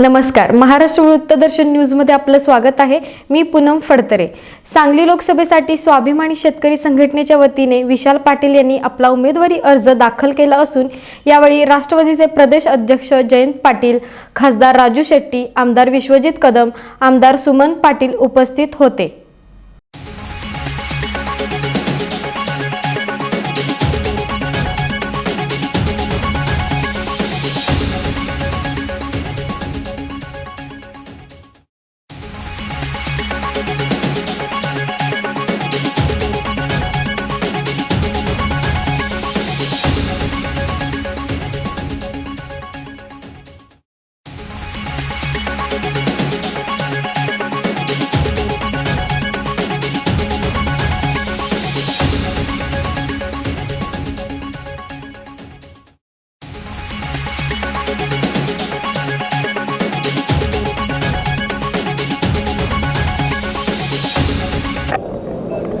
नमस्कार. महाराष्ट्र वृत्तदर्शन न्यूजमध्ये आपलं स्वागत आहे. मी पूनम फडतरे. सांगली लोकसभेसाठी स्वाभिमानी शेतकरी संघटनेच्या वतीने विशाल पाटील यांनी आपला उमेदवारी अर्ज दाखल केला असून यावेळी राष्ट्रवादीचे प्रदेश अध्यक्ष जयंत पाटील खासदार राजू शेट्टी आमदार विश्वजित कदम आमदार सुमन पाटील उपस्थित होते.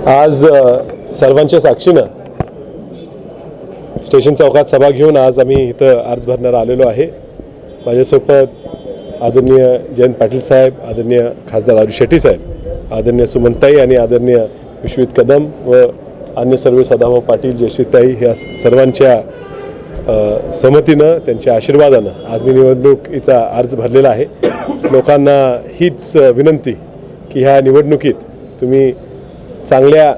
आज सर्वांच्या साक्षीनं स्टेशन चौकात सभा घेऊन आज आम्ही इथं अर्ज भरणारा आलेलो आहे. माझ्यासोबत आदरणीय जयंत पाटील साहेब आदरणीय खासदार राजू शेट्टी साहेब आदरणीय सुमनताई आणि आदरणीय विश्वित कदम व अन्य सर्व सदाभाऊ पाटील जयश्रीताई ह्या सर्वांच्या संमतीनं त्यांच्या आशीर्वादानं आज मी निवडणुकीचा अर्ज भरलेला आहे. लोकांना हीच विनंती की ह्या निवडणुकीत तुम्ही चांगल्या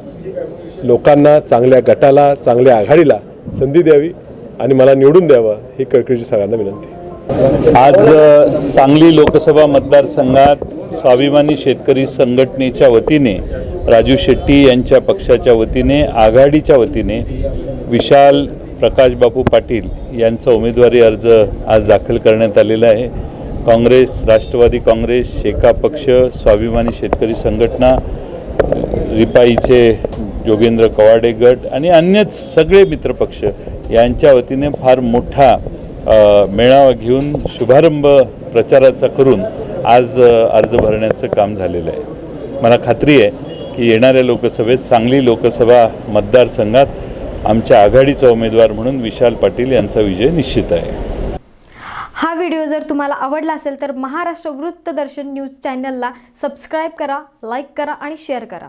लोकांना चांगल्या गटाला चांगल्या आघाडीला संधी द्यावी आणि मला निवडून द्यावं ही कळकळीची सगळ्यांना विनंती. आज सांगली लोकसभा मतदारसंघात स्वाभिमानी शेतकरी संघटनेच्या वतीने राजू शेट्टी यांच्या पक्षाच्या वतीने आघाडीच्या वतीने विशाल प्रकाशबापू पाटील यांचा उमेदवारी अर्ज आज दाखल करण्यात आलेला आहे. काँग्रेस राष्ट्रवादी काँग्रेस शेका पक्ष स्वाभिमानी शेतकरी संघटना रिपाईचे जोगेंद्र कवाडे गट आणि अन्यच सगळे मित्रपक्ष यांच्या वतीने फार मोठा मेळावा घेऊन शुभारंभ प्रचाराचा करून आज अर्ज भरण्याचं काम झालेलं आहे. मला खात्री आहे की येणाऱ्या लोकसभेत सांगली लोकसभा मतदारसंघात आमच्या आघाडीचा उमेदवार म्हणून विशाल पाटील यांचा विजय निश्चित आहे. हा व्हिडिओ जर तुम्हाला आवडला असेल तर महाराष्ट्र वृत्तदर्शन न्यूज चॅनलला सबस्क्राईब करा लाईक करा आणि शेअर करा.